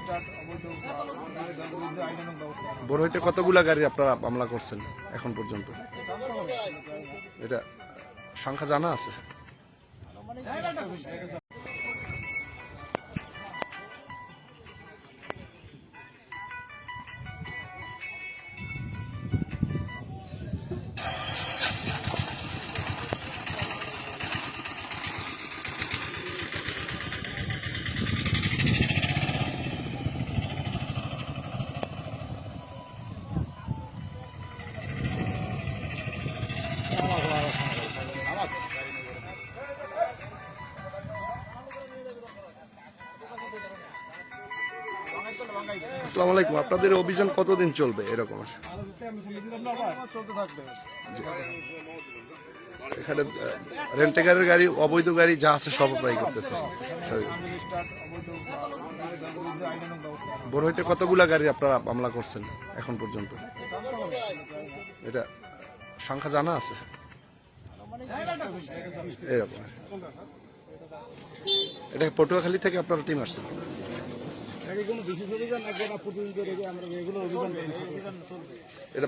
Start অবৈধ তার বিরুদ্ধে আইনানুগ ব্যবস্থা নেওয়া। বড় হইতে কতগুলা গাড়ি আপনারা মামলা করছেন এখন পর্যন্ত এটা সংখ্যা জানা আছে আসসালামু আলাইকুম আপনাদের অভিযান কতদিন চলবে এরকম? এখানে রেন্টে গাড়ির গাড়ি, অবৈধ গাড়ি যা আছে সব অ্যাপ্লাই করতেছে। বড় হইতে কতগুলা গাড়ি আপনারা মামলা করছেন এখন পর্যন্ত? এটা সংখ্যা জানা আছে? এরকম। এটা পটুয়াখালী থেকে আপনারা টিম আসছেন? এটা কোনো বিশেষ অভিযান লাগবে না প্রতিদিন করে আমরা এগুলো অভিযান এটা